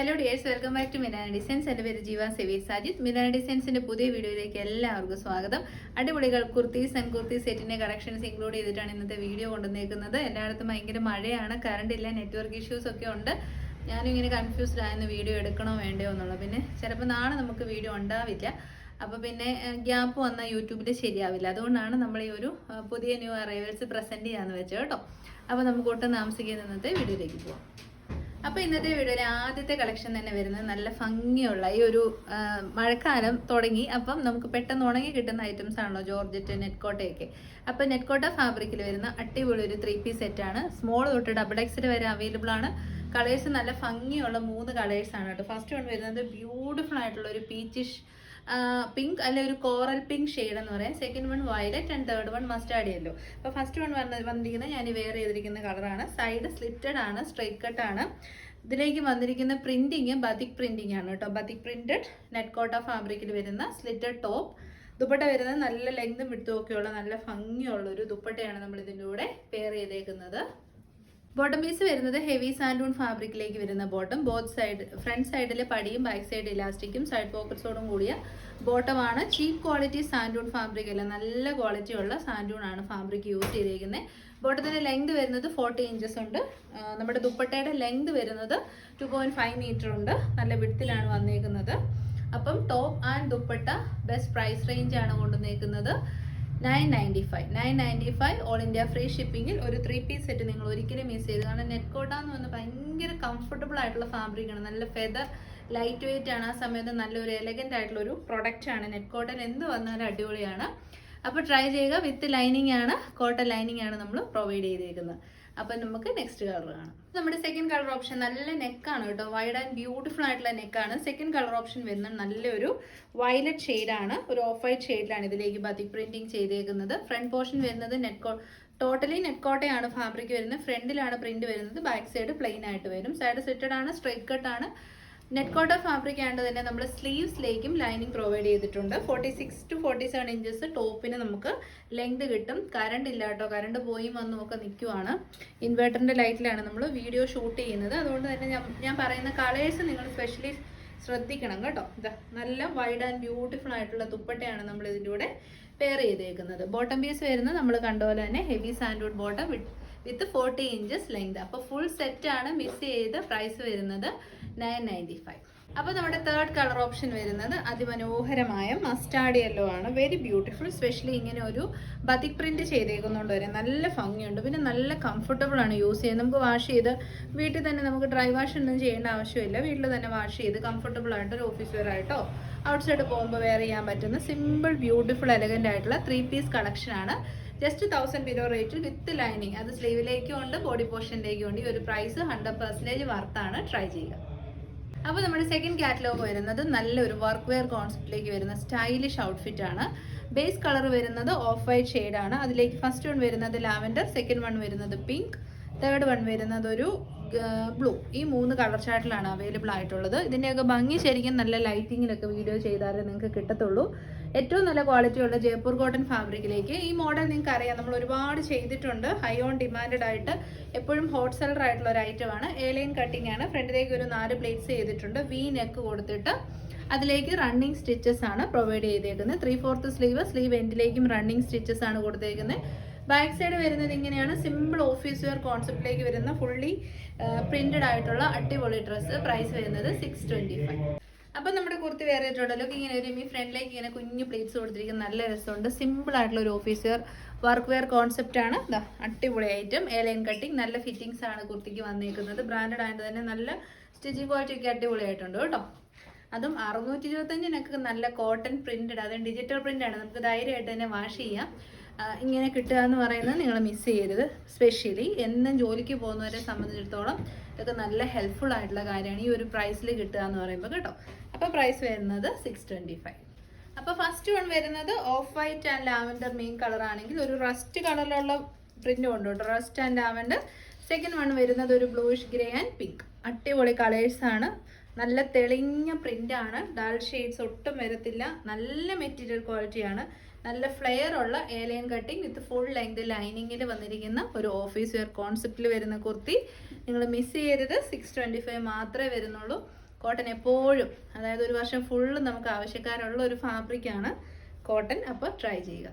Hello dears welcome back to Minana designs എന്റെ പേര് ജീവ സെവി സാജിത് മിനാന ഡിസൈൻസിന്റെ പുതിയ വീഡിയോയിലേക്ക് എല്ലാവർക്കും സ്വാഗതം. അടിപൊളികൾ കുർത്തീസ് ആൻഡ് കുർത്തി സെറ്റിന്റെ കളക്ഷൻസ് ഇൻക്ലൂഡ് ചെയ്തിട്ടാണ് ഇന്നത്തെ വീഡിയോ കൊണ്ടുവന്നേക്കുന്നത്. എല്ലായിടത്തും ഭയങ്കര മഴയാണ്. കറണ്ട് ഇല്ല നെറ്റ്വർക്ക് ഇഷ്യൂസ് ഒക്കെ ഉണ്ട്. ഞാനും ഇങ്ങനെ കൺഫ്യൂസ്ഡ് ആയിരുന്നു വീഡിയോ എടുക്കണോ വേണ്ടയോ എന്നുള്ളത് പിന്നെ ചിലപ്പോൾ നാളെ നമുക്ക് വീഡിയോ ഉണ്ടാവില്ല. അപ്പോൾ പിന്നെ ഗ്യാപ്പ് വന്നാൽ യൂട്യൂബിൽ ശരിയാവില്ല. അതുകൊണ്ടാണ് നമ്മൾ ഈ ഒരു പുതിയ ന്യൂ അറൈവൽസ് പ്രസന്റ് ചെയ്യാന്ന് വെച്ചത് കേട്ടോ. അപ്പോൾ നമുക്ക് ഒട്ടും താമസിക്കുന്ന ഇന്നത്തെ വീഡിയോയിലേക്ക് പോവാം. അപ്പോൾ ഇന്നത്തെ വീഡിയോയിലെ ആദ്യത്തെ കളക്ഷൻ തന്നെ വരുന്നത് നല്ല ഭംഗിയുള്ള ഈ ഒരു മഴക്കാലം തുടങ്ങി. അപ്പം നമുക്ക് പെട്ടെന്ന് ഉണങ്ങി കിട്ടുന്ന ഐറ്റംസ് ആണല്ലോ ജോർജറ്റ് നെറ്റ്കോട്ടയൊക്കെ. അപ്പൊ നെറ്റ്കോട്ട ഫാബ്രിക്കിൽ വരുന്ന അടിപൊളി ഒരു ത്രീ പീസ് സെറ്റ് ആണ്. സ്മോൾ തൊട്ട് ഡബിൾ എക്സിൽ വരെ അവൈലബിൾ ആണ്. കളേഴ്സ് നല്ല ഭംഗിയുള്ള മൂന്ന് കളേഴ്സ് ആണ് കേട്ടോ. ഫസ്റ്റ് വൺ വരുന്നത് ബ്യൂട്ടിഫുൾ ആയിട്ടുള്ള ഒരു പീച്ചിഷ് പിങ്ക് അല്ലെ ഒരു കോറൽ പിങ്ക് ഷെയ്ഡ് എന്ന് പറയാം. Second one violet and third one mustard yellow അപ്പോൾ ഫസ്റ്റ് വൺ വന്ന വന്നിരിക്കുന്നത് ഞാൻ വെയർ ചെയ്തിരിക്കുന്ന കളറാണ് സൈഡ് സ്ലിറ്റഡ് ആണ് സ്ട്രൈറ്റ് ആണ്. ഇതിലേക്ക് വന്നിരിക്കുന്ന പ്രിന്റിങ് ബതിക് പ്രിന്റിംഗ് ആണ് കേട്ടോ. ബതിക് പ്രിന്റഡ് നെറ്റ് കോട്ട ഫാബ്രിക്കിൽ വരുന്ന സ്ലിറ്റഡ് ടോപ്പ് ദുപ്പട്ട വരുന്നത് നല്ല ലെങ്തും വിട്ടും ഒക്കെയുള്ള നല്ല ഭംഗിയുള്ള ഒരു ദുപ്പട്ടയാണ് നമ്മൾ ഇതിന്റെ കൂടെ പെയർ ചെയ്തേക്കുന്നത്. ബോട്ടം പീസ് വരുന്നത് ഹെവി സാൻഡൂൺ ഫാബ്രിക്കിലേക്ക് വരുന്ന ബോട്ടം. ബോത്ത് സൈഡ് ഫ്രണ്ട് സൈഡിലെ പടിയും ബാക്ക് സൈഡ് ഇലാസ്റ്റിക്കും സൈഡ് പോക്കറ്റ്സോടും കൂടിയ ബോട്ടമാണ്. ചീപ്പ് ക്വാളിറ്റി സാൻഡൂൺ ഫാബ്രിക് അല്ല നല്ല ക്വാളിറ്റി ഉള്ള സാൻഡൂൺ ആണ് ഫാബ്രിക് യൂസ് ചെയ്തിരിക്കുന്നത് ബോട്ടത്തിന്റെ ലെങ്ത് വരുന്നത് ഫോർട്ടി ഇഞ്ചസ് ഉണ്ട്. നമ്മുടെ ദുപ്പട്ടയുടെ ലെങ്ത് വരുന്നത് ടു പോയിന്റ് ഫൈവ് മീറ്റർ ഉണ്ട്. നല്ല വിടത്തിലാണ് വന്നേക്കുന്നത്. അപ്പം top and dupatta best price റേഞ്ചാണ് കൊണ്ടുവന്നേക്കുന്നത്. Nine ninety five. Nine ninety five all India free ഷിപ്പിങ്ങിൽ ഒരു ത്രീ പീസ് സെറ്റ് നിങ്ങൾ ഒരിക്കലും മിസ് ചെയ്ത് കാരണം നെറ്റ് കോട്ട എന്ന് പറഞ്ഞാൽ ഭയങ്കര കംഫർട്ടബിൾ ആയിട്ടുള്ള ഫാബ്രിക് ആണ്. നല്ല ഫെദർ ലൈറ്റ് വെയിറ്റ് ആണ്. ആ സമയത്ത് നല്ലൊരു എലഗന്റ് ആയിട്ടുള്ള ഒരു പ്രൊഡക്റ്റ് ആണ് നെറ്റ് കോട്ടൺ എന്ത് വന്നാലും അടിപൊളിയാണ്. അപ്പോൾ ട്രൈ ചെയ്യുക. വിത്ത് ലൈനിങ് ആണ് കോട്ടൺ ലൈനിങ് ആണ് നമ്മൾ പ്രൊവൈഡ് ചെയ്തേക്കുന്നത്. അപ്പം നമുക്ക് നെക്സ്റ്റ് കളർ കാണാം. നമ്മുടെ സെക്കൻഡ് കളർ ഓപ്ഷൻ നല്ല നെക്കാണ് കേട്ടോ. വൈഡ് ആൻഡ് ബ്യൂട്ടിഫുൾ ആയിട്ടുള്ള നെക്കാണ് സെക്കൻഡ് കളർ ഓപ്ഷൻ വരുന്ന നല്ലൊരു വയലറ്റ് ആണ്. ഒരു ഓഫ് വൈറ്റ് ഷെയ്ഡിലാണ് ഇതിലേക്ക് ബത്തിക് പ്രിന്റിംഗ് ചെയ്തേക്കുന്നത്. ഫ്രണ്ട് പോർഷൻ വരുന്നത് നെറ്റ് ടോട്ടലി നെറ്റ് കോട്ടയാണ് ഫാബ്രിക് വരുന്നത്. ഫ്രണ്ടിലാണ് പ്രിന്റ് വരുന്നത്. ബാക്ക് സൈഡ് പ്ലെയിൻ ആയിട്ട് വരും. സൈഡ് സെറ്റഡ് ആണ് സ്ട്രൈറ്റ് കട്ട് ആണ്. നെറ്റ് കോട്ട ഫാബ്രിക് ആയതുകൊണ്ട് തന്നെ നമ്മൾ സ്ലീവ്സിലേക്കും ലൈനിങ് പ്രൊവൈഡ് ചെയ്തിട്ടുണ്ട്. Forty six to forty seven inches ടോപ്പിന് നമുക്ക് ലെങ്ത് കിട്ടും. കറണ്ട് ഇല്ല കേട്ടോ. കറണ്ട് പോയി വന്നും നിൽക്കുവാണ് ഇൻവേർട്ടറിന്റെ ലൈറ്റിലാണ് നമ്മൾ വീഡിയോ ഷൂട്ട് ചെയ്യുന്നത്. അതുകൊണ്ട് തന്നെ ഞാൻ പറയുന്ന കളേഴ്സ് നിങ്ങൾ സ്പെഷ്യലി ശ്രദ്ധിക്കണം കേട്ടോ. ഇതാ നല്ല വൈഡ് ആൻഡ് ബ്യൂട്ടിഫുൾ ആയിട്ടുള്ള ദുപ്പട്ടയാണ് നമ്മൾ ഇതിന്റെ കൂടെ പെയർ ചെയ്തേക്കുന്നത്. ബോട്ടം പീസ് വരുന്നത് നമ്മൾ കണ്ട പോലെ തന്നെ heavy sandwood bottom with forty inches length അപ്പോൾ ഫുൾ സെറ്റാണ് മിസ് ചെയ്ത് പ്രൈസ് വരുന്നത്. Nine ninety five. അപ്പോൾ നമ്മുടെ തേർഡ് കളർ ഓപ്ഷൻ വരുന്നത് അതിമനോഹരമായ മസ്റ്റാർഡ് യെല്ലോ ആണ്. വെരി ബ്യൂട്ടിഫുൾ സ്പെഷ്യലി ഇങ്ങനെ ഒരു ബതിക് പ്രിന്റ് ചെയ്തേക്കുന്നതുകൊണ്ട് വരെ നല്ല ഭംഗിയുണ്ട്. പിന്നെ നല്ല കംഫർട്ടബിൾ ആണ് യൂസ് ചെയ്യുന്നത്. നമുക്ക് വാഷ് ചെയ്ത് വീട്ടിൽ തന്നെ നമുക്ക് ഡ്രൈ വാഷ് ഒന്നും ചെയ്യേണ്ട ആവശ്യമില്ല. വീട്ടിൽ തന്നെ വാഷ് ചെയ്ത് കംഫർട്ടബിൾ ആയിട്ട് ഒരു ഓഫീസ് വെയർ ആയിട്ടോ ഔട്ട്സൈഡ് പോകുമ്പോൾ വെയർ ചെയ്യാൻ പറ്റുന്ന സിമ്പിൾ ബ്യൂട്ടിഫുൾ എലഗന്റ് ആയിട്ടുള്ള ത്രീ പീസ് കളക്ഷൻ ആണ്. ജസ്റ്റ് തൗസൻഡ് ബിലോ റേറ്റിൽ വിത്ത് ലൈനിങ് അത് സ്ലീവിലേക്കും ഉണ്ട് ബോഡി പോർഷനിലേക്കും ഉണ്ട്. ഈ ഒരു പ്രൈസ് ഹൺഡ്രഡ് പെർസെന്റേജ് വർത്താണ് ട്രൈ ചെയ്യുക. അപ്പോൾ നമ്മുടെ സെക്കൻഡ് കാറ്റലോഗ് വരുന്നത് നല്ലൊരു വർക്ക് വെയർ കോൺസെപ്റ്റിലേക്ക് വരുന്ന സ്റ്റൈലിഷ് ഔട്ട്ഫിറ്റ് ആണ്. ബേസ് കളർ വരുന്നത് ഓഫ് വൈറ്റ് ഷെയ്ഡാണ് അതിലേക്ക് ഫസ്റ്റ് വൺ വരുന്നത് ലാവൻഡർ സെക്കൻഡ് വൺ വരുന്നത് പിങ്ക് തേർഡ് വൺ വരുന്നത് ഒരു ബ്ലൂ ഈ മൂന്ന് കളർ ചാർട്ടിലാണ് അവൈലബിൾ ആയിട്ടുള്ളത്. ഇതിന്റെയൊക്കെ ഭംഗി ശരിക്കും നല്ല ലൈറ്റിങ്ങിലൊക്കെ വീഡിയോ ചെയ്താലേ നിങ്ങൾക്ക് കിട്ടത്തുള്ളൂ. ഏറ്റവും നല്ല ക്വാളിറ്റിയുള്ള ജയ്പൂർ കോട്ടൺ ഫാബ്രിക്കിലേക്ക് ഈ മോഡൽ നിങ്ങൾക്ക് അറിയാം നമ്മൾ ഒരുപാട് ചെയ്തിട്ടുണ്ട്. ഹൈ ഓൺ ഡിമാൻഡ് ആയിട്ട് എപ്പോഴും ഹോട്ട് സെല്ലർ ആയിട്ടുള്ള ഒരു ഐറ്റമാണ് ഏലൈൻ കട്ടിംഗ് ആണ്. ഫ്രണ്ടിലേക്ക് ഒരു നാല് പ്ലേറ്റ്സ് ചെയ്തിട്ടുണ്ട്. വി നെക്ക് കൊടുത്തിട്ട് അതിലേക്ക് റണ്ണിങ് സ്റ്റിച്ചസ് ആണ് പ്രൊവൈഡ് ചെയ്തേക്കുന്നത്. ത്രീ ഫോർത്ത് സ്ലീവ് സ്ലീവ് എൻഡിലേക്കും റണ്ണിങ് സ്റ്റിച്ചസ് ആണ് കൊടുത്തേക്കുന്നത്. ബാക്ക് സൈഡ് വരുന്നത് ഇങ്ങനെയാണ്. സിമ്പിൾ ഓഫീസ് വെയർ കോൺസെപ്റ്റിലേക്ക് വരുന്ന ഫുള്ളി പ്രിന്റഡ് ആയിട്ടുള്ള അടിപൊളി ഡ്രസ്സ് പ്രൈസ് വരുന്നത് സിക്സ് ട്വന്റി ഫൈവ് അപ്പം നമ്മുടെ കുർത്തി വേറെ ആയിട്ടുണ്ടല്ലോ. ഇങ്ങനെ ഒരു ഈ ഫ്രണ്ടിലേക്ക് ഇങ്ങനെ കുഞ്ഞു പ്ലേറ്റ്സ് കൊടുത്തിരിക്കുന്ന നല്ല രസമുണ്ട്. സിമ്പിൾ ആയിട്ടുള്ള ഒരു office wear work wear concept ആണ്. ഇതാ അടിപൊളി ഐറ്റം എലൈൻ കട്ടിങ് നല്ല ഫിറ്റിങ്സ് ആണ് കുർത്തിക്ക് വന്നിരിക്കുന്നത് ബ്രാൻഡഡ് ആയിട്ട് തന്നെ നല്ല സ്റ്റിച്ചിങ് ക്വാളിറ്റി ഒക്കെ അടിപൊളിയായിട്ടുണ്ട് കേട്ടോ. അതും അറുന്നൂറ്റി ഇരുപത്തഞ്ചിനൊക്കെ നല്ല കോട്ടൺ പ്രിന്റഡ് അതും ഡിജിറ്റൽ പ്രിന്റ് ആണ്. നമുക്ക് ധൈര്യമായിട്ട് തന്നെ വാഷ് ചെയ്യാം. ഇങ്ങനെ കിട്ടുക എന്ന് പറയുന്നത് നിങ്ങൾ മിസ് ചെയ്യരുത്. സ്പെഷ്യലി എന്നും ജോലിക്ക് പോകുന്നവരെ സംബന്ധിച്ചിടത്തോളം ഇതൊക്കെ നല്ല ഹെൽപ്ഫുൾ ആയിട്ടുള്ള കാര്യമാണ്. ഈ ഒരു പ്രൈസിൽ കിട്ടുക എന്ന് പറയുമ്പോൾ കേട്ടോ. അപ്പോൾ പ്രൈസ് വരുന്നത് സിക്സ് ട്വന്റി ഫൈവ് അപ്പോൾ ഫസ്റ്റ് വൺ വരുന്നത് off white and lavender main colour ആണെങ്കിൽ ഒരു റസ്റ്റ് കളറിലുള്ള പ്രിന്റ് ഉണ്ട് കേട്ടോ. Rust and lavender second one വരുന്നത് ഒരു ബ്ലൂഷ് ഗ്രേ ആൻഡ് പിങ്ക് അടിപൊളി കളേഴ്സ് ആണ്. നല്ല തെളിഞ്ഞ പ്രിന്റ് ആണ്. ഡാൾ ഷെയ്ഡ്സ് ഒട്ടും വരത്തില്ല. നല്ല മെറ്റീരിയൽ ക്വാളിറ്റിയാണ് നല്ല ഫ്ലെയർ ഉള്ള A line cutting. With full length ലൈനിങ്ങിൽ വന്നിരിക്കുന്ന ഒരു ഓഫീസ് വെയർ കോൺസെപ്റ്റിൽ വരുന്ന കുർത്തി. നിങ്ങൾ മിസ് ചെയ്യരുത്. സിക്സ് ട്വന്റി ഫൈവ് മാത്രമേ വരുന്നുള്ളൂ. കോട്ടൺ എപ്പോഴും അതായത് ഒരു വർഷം ഫുള്ള് നമുക്ക് ആവശ്യക്കാരുള്ള ഒരു ഫാബ്രിക്കാണ് കോട്ടൺ അപ്പോൾ ട്രൈ ചെയ്യുക.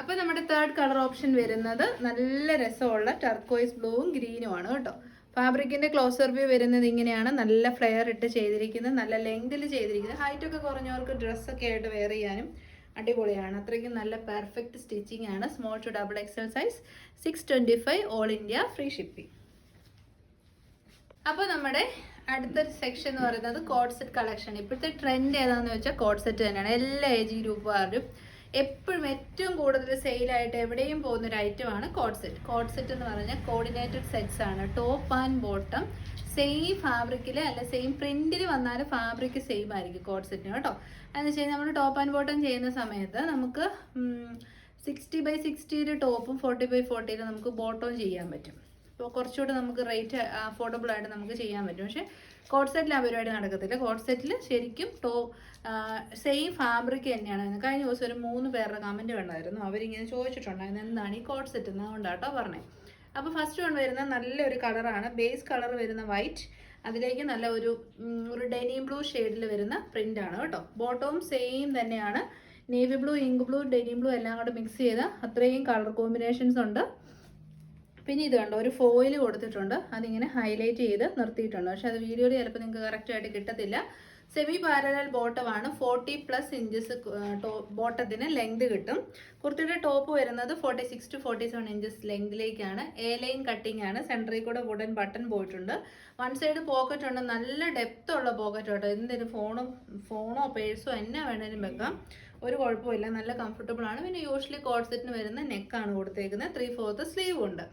അപ്പോൾ നമ്മുടെ തേർഡ് കളർ ഓപ്ഷൻ വരുന്നത് നല്ല രസമുള്ള ടർക്കോയ്സ് ബ്ലൂവും ഗ്രീനും ആണ് കേട്ടോ. ഫാബ്രിക്കിന്റെ ക്ലോസർ വ്യൂ വരുന്നത് ഇങ്ങനെയാണ്. നല്ല ഫ്ലെയർ ഇട്ട് ചെയ്തിരിക്കുന്നത്. നല്ല ലെങ്തിൽ ചെയ്തിരിക്കുന്നത്. ഹൈറ്റ് ഒക്കെ കുറഞ്ഞവർക്ക് ഡ്രസ്സൊക്കെ ആയിട്ട് വെയർ ചെയ്യാനും അടിപൊളിയാണ്. അത്രയ്ക്കും നല്ല പെർഫെക്റ്റ് സ്റ്റിച്ചിങ് ആണ്. Small to double XL size six twenty five all India free shipping അപ്പോൾ നമ്മുടെ അടുത്ത സെക്ഷൻ എന്ന് പറയുന്നത് കോഡ് സെറ്റ് കളക്ഷൻ ഇപ്പോഴത്തെ ട്രെൻഡ് ഏതാണെന്ന് വെച്ചാൽ കോഡ് സെറ്റ് തന്നെയാണ്. എല്ലാ ഏജ് ഗ്രൂപ്പുകാരും എപ്പോഴും ഏറ്റവും കൂടുതൽ സെയിലായിട്ട് എവിടെയും പോകുന്ന ഒരു ഐറ്റമാണ് കോഡ് സെറ്റ് കോഡ് സെറ്റ് എന്ന് പറഞ്ഞാൽ കോർഡിനേറ്റഡ് സെറ്റ്സ് ആണ്. ടോപ്പ് ആൻഡ് ബോട്ടം സെയിം ഫാബ്രിക്കിൽ അല്ല സെയിം പ്രിന്റിൽ വന്നാലും ഫാബ്രിക് സെയിം ആയിരിക്കും കോഡ് സെറ്റിന് കേട്ടോ. അതെന്ന് വെച്ച് കഴിഞ്ഞാൽ നമ്മൾ ടോപ്പ് ആൻഡ് ബോട്ടം ചെയ്യുന്ന സമയത്ത് നമുക്ക് സിക്സ്റ്റി ബൈ സിക്സ്റ്റിയിൽ ടോപ്പും ഫോർട്ടി ബൈ ഫോർട്ടിയിൽ നമുക്ക് ബോട്ടവും ചെയ്യാൻ പറ്റും. അപ്പോൾ കുറച്ചുകൂടെ നമുക്ക് റേറ്റ് അഫോർഡബിൾ ആയിട്ട് നമുക്ക് ചെയ്യാൻ പറ്റും. പക്ഷേ കോഡ് സെറ്റിൽ ആ പരിപാടി നടക്കത്തില്ല. കോട്ട് സെറ്റിൽ ശരിക്കും ടോ സെയിം ഫാബ്രിക് തന്നെയാണ്. കഴിഞ്ഞ ദിവസം ഒരു മൂന്ന് പേരുടെ കമന്റ് വേണമായിരുന്നു അവരിങ്ങനെ ചോദിച്ചിട്ടുണ്ടായിരുന്നു എന്താണ് ഈ കോട്ട് സെറ്റ് എന്ന് അതുകൊണ്ടാട്ടോ പറഞ്ഞത് അപ്പോൾ ഫസ്റ്റ് വൺ വരുന്ന നല്ലൊരു കളറാണ്. ബേസ് കളർ വരുന്ന വൈറ്റ് അതിലേക്ക് നല്ല ഒരു ഒരു ഡെനിം ബ്ലൂ ഷെയ്ഡിൽ വരുന്ന പ്രിന്റ് ആണ് കേട്ടോ. ബോട്ടവും സെയിം തന്നെയാണ്. Navy blue ink blue denim blue എല്ലാം കൂടെ മിക്സ് ചെയ്ത അത്രയും കളർ കോമ്പിനേഷൻസ് ഉണ്ട്. പിന്നെ ഇത് കണ്ടോ ഒരു ഫോയിൽ കൊടുത്തിട്ടുണ്ട്. അതിങ്ങനെ ഹൈലൈറ്റ് ചെയ്ത് നിർത്തിയിട്ടുണ്ട്. പക്ഷെ അത് വീഡിയോയിൽ ചിലപ്പോൾ നിങ്ങൾക്ക് കറക്റ്റായിട്ട് കിട്ടത്തില്ല. സെമി പാരലൽ ബോട്ടമാണ് ഫോർട്ടി പ്ലസ് ഇഞ്ചസ് ബോട്ടത്തിന് ലെങ്ത് കിട്ടും. കുർത്തിയുടെ ടോപ്പ് വരുന്നത് forty six to forty seven inches ലെങ്തിലേക്കാണ് A line cutting ആണ് സെന്ററിൽ കൂടെ വുഡൻ ബട്ടൺ പോയിട്ടുണ്ട്. വൺ സൈഡ് പോക്കറ്റ് ഉണ്ട്. നല്ല ഡെപ്ത് ഉള്ള പോക്കറ്റ് കേട്ടോ. എന്തിനും ഫോണും ഫോണോ പേഴ്സോ എന്നാ വേണേലും വെക്കാം. ഒരു കുഴപ്പമില്ല. നല്ല കംഫർട്ടബിൾ ആണ്. പിന്നെ യൂഷ്വലി കോഡ്സെറ്റിന് വരുന്ന നെക്കാണ് കൊടുത്തേക്കുന്നത്. ത്രീ ഫോർത്ത് സ്ലീവ് ഉണ്ട്.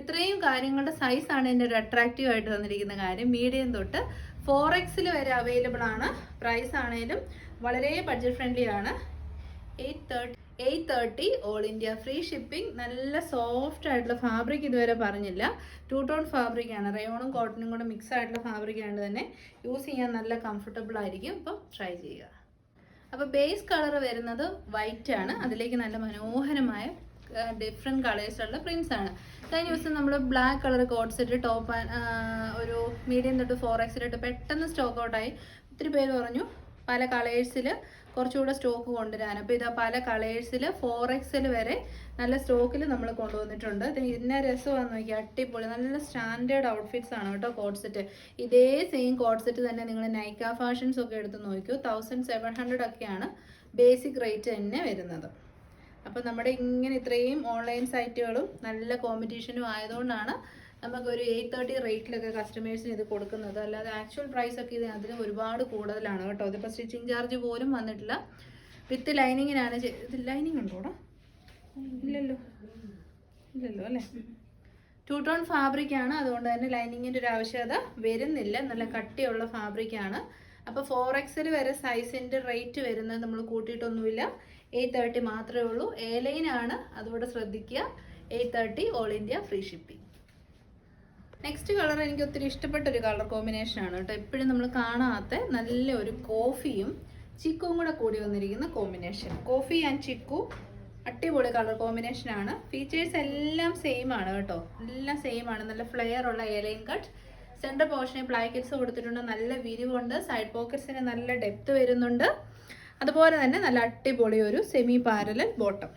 ഇത്രയും കാര്യങ്ങളുടെ സൈസാണ് എന്റെ ഒരു അട്രാക്റ്റീവ് ആയിട്ട് തന്നിരിക്കുന്ന കാര്യം. മീഡിയം തൊട്ട് ഫോർ എക്സിൽ വരെ അവൈലബിൾ ആണ്. പ്രൈസ് ആണേലും വളരെ ബഡ്ജറ്റ് ഫ്രണ്ട്ലി ആണ്. Eight thirty eight thirty all India free shipping നല്ല സോഫ്റ്റ് ആയിട്ടുള്ള ഫാബ്രിക് ഇതുവരെ പറഞ്ഞില്ല. ടു ടോൺ ഫാബ്രിക് ആണ് റയോണും കോട്ടനും കൂടെ മിക്സ് ആയിട്ടുള്ള ഫാബ്രിക് ആയതുകൊണ്ട് തന്നെ. യൂസ് ചെയ്യാൻ നല്ല കംഫർട്ടബിൾ ആയിരിക്കും. അപ്പം ട്രൈ ചെയ്യുക. അപ്പോൾ ബേസ് കളർ വരുന്നത് വൈറ്റ് ആണ്. അതിലേക്ക് നല്ല മനോഹരമായ ഡിഫറെന്റ് കളേഴ്സുള്ള പ്രിൻസ് ആണ്. കഴിഞ്ഞ ദിവസം നമ്മൾ black colour code set top ഒരു മീഡിയം തൊട്ട് ഫോർ എക്സിലിട്ട് പെട്ടെന്ന് സ്റ്റോക്ക് ഔട്ടായി ഒത്തിരി പേര് പറഞ്ഞു പല കളേഴ്സിൽ കുറച്ചുകൂടെ സ്റ്റോക്ക് കൊണ്ടുവരാൻ. അപ്പോൾ ഇതാ പല കളേഴ്സിൽ ഫോർ എക്സിൽ വരെ നല്ല സ്റ്റോക്കിൽ നമ്മൾ കൊണ്ടുവന്നിട്ടുണ്ട്. ഇത് ഇന്ന രസമാണെന്ന് നോക്കി അടിപൊളി. നല്ല സ്റ്റാൻഡേർഡ് ഔട്ട്ഫിറ്റ്സ് ആണ് കേട്ടോ കോഡ് സെറ്റ് ഇതേ സെയിം കോഡ് സെറ്റ് തന്നെ നിങ്ങൾ നൈക്ക ഫാഷൻസ് ഒക്കെ എടുത്ത് നോക്കൂ തൗസൻഡ് സെവൻ ഹൺഡ്രഡ് ഒക്കെയാണ് ബേസിക് റേറ്റ് തന്നെ വരുന്നത്. അപ്പോൾ നമ്മുടെ ഇങ്ങനെ ഇത്രയും ഓൺലൈൻ സൈറ്റുകളും നല്ല കോമ്പറ്റീഷനും ആയതുകൊണ്ടാണ് നമുക്ക് ഒരു എയ്റ്റ് തേർട്ടി റേറ്റിലൊക്കെ കസ്റ്റമേഴ്സിന് ഇത് കൊടുക്കുന്നത്. അല്ലാതെ ആക്ച്വൽ പ്രൈസ് ഒക്കെ ഇത് അതിന് ഒരുപാട് കൂടുതലാണ് കേട്ടോ. ഇതിപ്പോൾ സ്റ്റിച്ചിങ് ചാർജ് പോലും വന്നിട്ടില്ല. വിത്ത് ലൈനിങ്ങിനാണ് ഇത് ലൈനിങ് ഉണ്ടോ ഇല്ലല്ലോ. ഇല്ലല്ലോ അല്ലേ? ടു ടോൺ ഫാബ്രിക് ആണ് അതുകൊണ്ട് തന്നെ ലൈനിങ്ങിന്റെ ഒരു ആവശ്യകത വരുന്നില്ല. നല്ല കട്ടിയുള്ള ഫാബ്രിക് ആണ് അപ്പോൾ ഫോർ എക്സിൽ വരെ സൈസിന്റെ റേറ്റ് വരുന്നത് നമ്മൾ കൂട്ടിയിട്ടൊന്നുമില്ല. എയ്റ്റ് തേർട്ടി മാത്രമേ ഉള്ളൂ. എ ലൈൻ ആണ് അതുകൂടെ ശ്രദ്ധിക്കുക. Eight thirty all India free shipping. Next colour എനിക്ക് ഒത്തിരി ഇഷ്ടപ്പെട്ട ഒരു കളർ കോമ്പിനേഷൻ ആണ് കേട്ടോ. എപ്പോഴും നമ്മൾ കാണാത്ത നല്ല ഒരു കോഫിയും ചിക്കുവും കൂടെ കൂടി വന്നിരിക്കുന്ന കോമ്പിനേഷൻ കോഫി ആൻഡ് ചിക്കു അടിപൊളി കളർ കോമ്പിനേഷൻ ആണ്. ഫീച്ചേഴ്സ് എല്ലാം സെയിം ആണ് കേട്ടോ. എല്ലാം സെയിം ആണ്. നല്ല ഫ്ലെയർ ഉള്ള എലൈൻ കട്ട് സെന്റർ പോർഷനിൽ പ്ലാക്കറ്റ്സ് കൊടുത്തിട്ടുണ്ട്. നല്ല വിരിവുണ്ട്. സൈഡ് പോക്കറ്റ്സിന് നല്ല ഡെപ്ത് വരുന്നുണ്ട്. അതുപോലെ തന്നെ നല്ല അടിപൊളി ഒരു സെമി പാരലൽ ബോട്ടം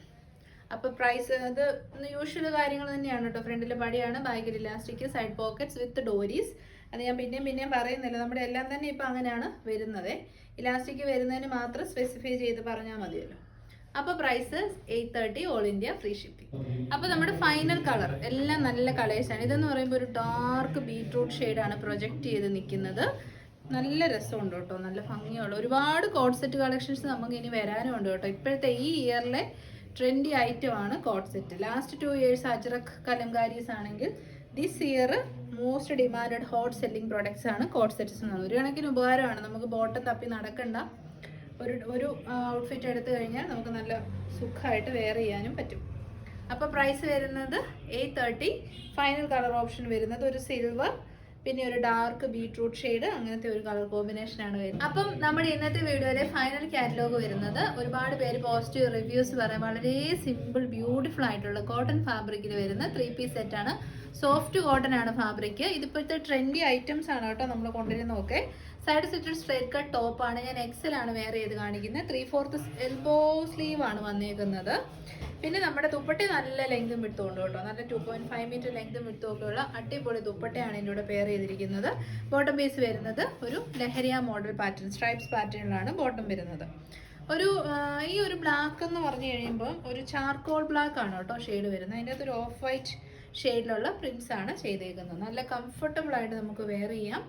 അപ്പോൾ പ്രൈസ് അത് യൂഷ്വൽ കാര്യങ്ങൾ തന്നെയാണ് കേട്ടോ ഫ്രണ്ടിൽ പടിയാണ് ബാഗിൽ elastic side pockets with doris അത് ഞാൻ പിന്നെയും പിന്നെയും പറയുന്നില്ല. നമ്മുടെ എല്ലാം തന്നെ ഇപ്പോൾ അങ്ങനെയാണ് വരുന്നത്. ഇലാസ്റ്റിക് വരുന്നതിന് മാത്രം സ്പെസിഫൈ ചെയ്ത് പറഞ്ഞാൽ മതിയല്ലോ. അപ്പോൾ price eight thirty all India free shipping അപ്പോൾ നമ്മുടെ ഫൈനൽ കളർ എല്ലാം നല്ല കളേഴ്സാണ് ഇതെന്ന് പറയുമ്പോൾ ഒരു ഡാർക്ക് ബീട്രൂട്ട് ഷെയ്ഡാണ് പ്രൊജക്റ്റ് ചെയ്ത് നിൽക്കുന്നത് നല്ല രസമുണ്ട് കേട്ടോ. നല്ല ഭംഗിയുള്ള ഒരുപാട് കോഡ് സെറ്റ് കളക്ഷൻസ് നമുക്ക് ഇനി വരാനും ഉണ്ട് കേട്ടോ. ഇപ്പോഴത്തെ ഈ ഇയറിലെ ട്രെൻഡി ഐറ്റം ആണ് code set last two years Ajrakh Kalamkaris ആണെങ്കിൽ this year most demanded hot selling products ആണ് കോഡ് സെറ്റ്സ് എന്നുള്ളത് ഒരു കണക്കിന് ഉപകാരമാണ്. നമുക്ക് ബോട്ടം തപ്പി നടക്കണ്ട. ഒരു ഒരു ഔട്ട്ഫിറ്റ് എടുത്തു കഴിഞ്ഞാൽ നമുക്ക് നല്ല സുഖമായിട്ട് വെയർ ചെയ്യാനും പറ്റും. അപ്പോൾ പ്രൈസ് വരുന്നത് eight thirty final colour option വരുന്നത് ഒരു സിൽവർ പിന്നെ ഒരു ഡാർക്ക് ബീട്രൂട്ട് ഷെയ്ഡ് അങ്ങനത്തെ ഒരു കളർ കോമ്പിനേഷൻ ആണ് വരുന്നത്. അപ്പം നമ്മുടെ ഇന്നത്തെ വീഡിയോയിലെ ഫൈനൽ കാറ്റലോഗ് വരുന്നത് ഒരുപാട് പേര് പോസിറ്റീവ് റിവ്യൂസ് പറയാം വളരെ സിമ്പിൾ ബ്യൂട്ടിഫുൾ ആയിട്ടുള്ള കോട്ടൺ ഫാബ്രിക്കിൽ വരുന്ന ത്രീ പീസ് സെറ്റ് ആണ്. സോഫ്റ്റ് കോട്ടൺ ആണ് ഫാബ്രിക് ഇതിപ്പോഴത്തെ ട്രെൻഡി ഐറ്റംസ് ആണ് കേട്ടോ നമ്മൾ കൊണ്ടുവരുന്നതൊക്കെ side stitched straight cut top ആണ്. ഞാൻ എക്സൽ ആണ് വെയർ ചെയ്ത് കാണിക്കുന്നത്? ത്രീ ഫോർത്ത് എൽബോ സ്ലീവ് ആണ് വന്നേക്കുന്നത്. പിന്നെ നമ്മുടെ ദുപ്പട്ട നല്ല ലെങ്തും വിട്ടുകൊണ്ട് കേട്ടോ. നല്ല ടു പോയിന്റ് ഫൈവ് മീറ്റർ ലെങ്തും വിട്ടും ഒക്കെ ഉള്ള അടിപൊളി ദുപ്പട്ടയാണ് ഇതിന്റെ കൂടെ പെയർ ചെയ്തിരിക്കുന്നത്. ബോട്ടം പീസ് വരുന്നത് ഒരു ലഹരിയ മോഡൽ പാറ്റേൺ സ്ട്രൈപ്സ് പാറ്റേണിലാണ് ബോട്ടം വരുന്നത്. ഒരു ഈ ഒരു ബ്ലാക്ക് എന്ന് പറഞ്ഞു കഴിയുമ്പോൾ ഒരു ചാർക്കോൾ ബ്ലാക്ക് ആണ് കേട്ടോ ഷെയ്ഡ് വരുന്നത്. അതിന്റെ അകത്ത് ഒരു ഓഫ് വൈറ്റ് ഷെയ്ഡിലുള്ള പ്രിൻസ് ആണ് ചെയ്തേക്കുന്നത്. നല്ല കംഫർട്ടബിൾ ആയിട്ട് നമുക്ക് വെയർ ചെയ്യാം.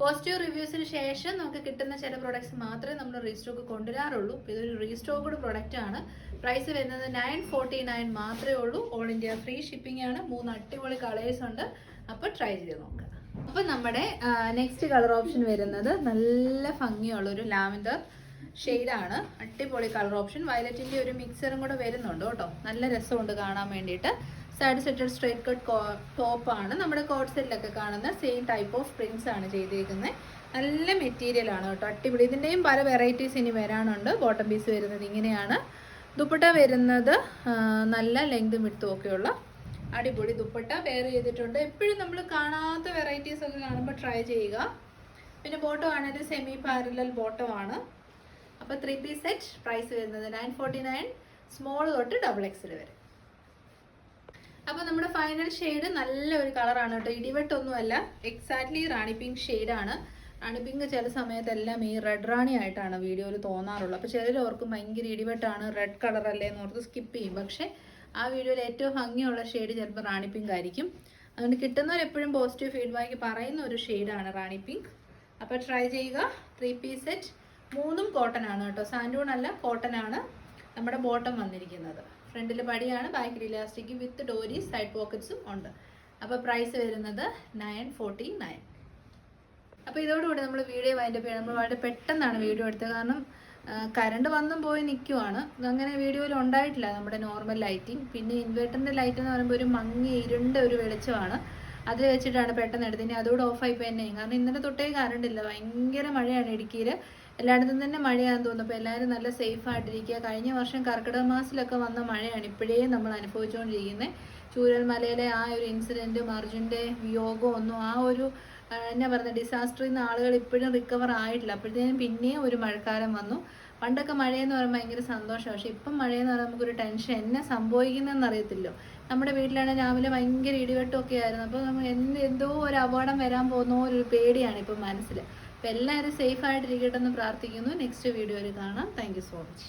പോസിറ്റീവ് റിവ്യൂസിന് ശേഷം നമുക്ക് കിട്ടുന്ന ചില പ്രോഡക്റ്റ്സ് മാത്രമേ നമ്മൾ റീസ്റ്റോക്ക് കൊണ്ടുവരാറുള്ളൂ. ഇതൊരു റീസ്റ്റോക്ക്ഡ് പ്രോഡക്റ്റ് ആണ്. പ്രൈസ് വരുന്നത് നയൻ ഫോർട്ടി നയൻ മാത്രമേ ഉള്ളൂ. ഓൾ ഇന്ത്യ ഫ്രീ ഷിപ്പിംഗ് ആണ്. മൂന്ന് അടിപൊളി കളേഴ്സ് ഉണ്ട്. അപ്പോൾ ട്രൈ ചെയ്ത് നോക്കുക അപ്പോൾ നമ്മുടെ നെക്സ്റ്റ് കളർ ഓപ്ഷൻ വരുന്നത് നല്ല ഭംഗിയുള്ള ഒരു ലാവൻഡർ ആണ്. അടിപൊളി കളർ ഓപ്ഷൻ വയലറ്റിന്റെ ഒരു മിക്സറും കൂടെ വരുന്നുണ്ട് കേട്ടോ. നല്ല രസമുണ്ട് കാണാൻ വേണ്ടിയിട്ട്. Side setted straight cut top ആണ്. നമ്മുടെ കോട്ട് സെറ്റിലൊക്കെ കാണുന്ന സെയിം ടൈപ്പ് ഓഫ് പ്രിന്റ്സ് ആണ് ചെയ്തിരിക്കുന്നത് നല്ല മെറ്റീരിയൽ ആണ് കേട്ടോ. അടിപൊളി. ഇതിന്റെയും പല വെറൈറ്റീസ് ഇനി വരാനുണ്ട്. ബോട്ടം പീസ് വരുന്നത് ഇങ്ങനെയാണ്. ദുപ്പട്ട വരുന്നത് നല്ല ലെങ്തും വിടുത്തും ഒക്കെയുള്ള അടിപൊളി ദുപ്പട്ട. വെയർ ചെയ്തിട്ടുണ്ട്. എപ്പോഴും നമ്മൾ കാണാത്ത വെറൈറ്റീസ് ഒക്കെ കാണുമ്പോൾ ട്രൈ ചെയ്യുക. പിന്നെ ബോട്ടം ആണെങ്കിൽ സെമി പാരലൽ ബോട്ടം ആണ്. അപ്പോൾ ത്രീ പീസ് സെറ്റ് പ്രൈസ് വരുന്നത് നയൻ ഫോർട്ടി നയൻ സ്മോൾ തൊട്ട് ഡബിൾ എക്സിൽ വരെ. അപ്പോൾ നമ്മുടെ ഫൈനൽ ഷെയ്ഡ് നല്ല ഒരു കളറാണ് കേട്ടോ. ഇടിവെട്ടൊന്നുമല്ല. എക്സാക്ട്ലി റാണി പിങ്ക് ഷെയ്ഡാണ് റാണി പിങ്ക് ചില സമയത്തെല്ലാം ഈ റെഡ് റാണി ആയിട്ടാണ് വീഡിയോയിൽ തോന്നാറുള്ളത്. അപ്പോൾ ചിലർ ഓർക്കും ഭയങ്കര ഇടിവെട്ടാണ് റെഡ് കളർ അല്ലേ എന്ന് ഓർത്ത് സ്കിപ്പ് ചെയ്യും. പക്ഷേ ആ വീഡിയോയിൽ ഏറ്റവും ഭംഗിയുള്ള ഷെയ്ഡ് ചിലപ്പോൾ റാണി പിങ്ക് ആയിരിക്കും. അതുകൊണ്ട് കിട്ടുന്നവർ എപ്പോഴും പോസിറ്റീവ് ഫീഡ്ബാക്ക് പറയുന്ന ഒരു ഷെയ്ഡാണ് റാണി പിങ്ക് അപ്പോൾ ട്രൈ ചെയ്യുക. ത്രീ പീസ് സെറ്റ് മൂന്നും കോട്ടൺ ആണ് കേട്ടോ. സാൻഡൂൺ അല്ല കോട്ടൺ ആണ് നമ്മുടെ ബോട്ടം വന്നിരിക്കുന്നത്. ഫ്രണ്ടിൽ പടിയാണ് ബാക്കിൽ ഇലാസ്റ്റിക് വിത്ത് ഡോരി സൈഡ് പോക്കറ്റ്സും ഉണ്ട്. അപ്പോൾ പ്രൈസ് വരുന്നത് നയൻ ഫോർട്ടി നയൻ അപ്പോൾ ഇതോടുകൂടി നമ്മൾ വീഡിയോ വൈൻഡപ്പ് ചെയ്യണം. നമ്മൾ വളരെ പെട്ടെന്നാണ് വീഡിയോ എടുത്തത്. കാരണം കറണ്ട് വന്നും പോയി നിൽക്കുവാണ് അങ്ങനെ വീഡിയോയിൽ ഉണ്ടായിട്ടില്ല നമ്മുടെ നോർമൽ ലൈറ്റിംഗ് പിന്നെ ഇൻവേർട്ടറിന്റെ ലൈറ്റ് എന്ന് പറയുമ്പോൾ ഒരു മങ്ങി ഇരുണ്ട ഒരു വെളിച്ചമാണ്. അത് വെച്ചിട്ടാണ് പെട്ടെന്ന് എടുത്തത്. ഇനി അതുകൂടെ ഓഫായി പോയി തന്നെ കാരണം ഇന്നലെ തൊട്ടേ കറണ്ട് ഇല്ല. ഭയങ്കര മഴയാണ് ഇടുക്കിയിൽ എല്ലായിടത്തും തന്നെ മഴയാണെന്ന് തോന്നുന്നു. അപ്പോൾ എല്ലാവരും നല്ല സേഫ് ആയിട്ടിരിക്കുക. കഴിഞ്ഞ വർഷം കർക്കിടക മാസത്തിലൊക്കെ വന്ന മഴയാണ് ഇപ്പോഴേ നമ്മൾ അനുഭവിച്ചുകൊണ്ടിരിക്കുന്നത് ചൂരൽമലയിലെ ആ ഒരു ഇൻസിഡന്റും അർജുന്റെ വിയോഗം ഒന്നും ആ ഒരു എന്നാ പറയുന്നത് ഡിസാസ്റ്ററിൽ നിന്ന് ആളുകൾ ഇപ്പോഴും റിക്കവർ ആയിട്ടില്ല. അപ്പോഴത്തേനും പിന്നെയും ഒരു മഴക്കാലം വന്നു. പണ്ടൊക്കെ മഴയെന്ന് പറയുമ്പോൾ ഭയങ്കര സന്തോഷം. പക്ഷെ ഇപ്പം മഴയെന്ന് പറയുമ്പോൾ നമുക്കൊരു ടെൻഷൻ എന്നെ സംഭവിക്കുന്നതെന്ന് അറിയത്തില്ലോ നമ്മുടെ വീട്ടിലാണ് രാവിലെ ഭയങ്കര ഇടിവെട്ടമൊക്കെ ആയിരുന്നു. അപ്പോൾ നമ്മൾ എന്ത് എന്തോ ഒരു അപകടം വരാൻ പോകുന്ന ഒരു പേടിയാണ് ഇപ്പം മനസ്സിൽ അപ്പോൾ എല്ലാവരും സേഫ് ആയിട്ടിരിക്കട്ടെ എന്ന് പ്രാർത്ഥിക്കുന്നു നെക്സ്റ്റ് വീഡിയോയിൽ കാണാം. Thank so much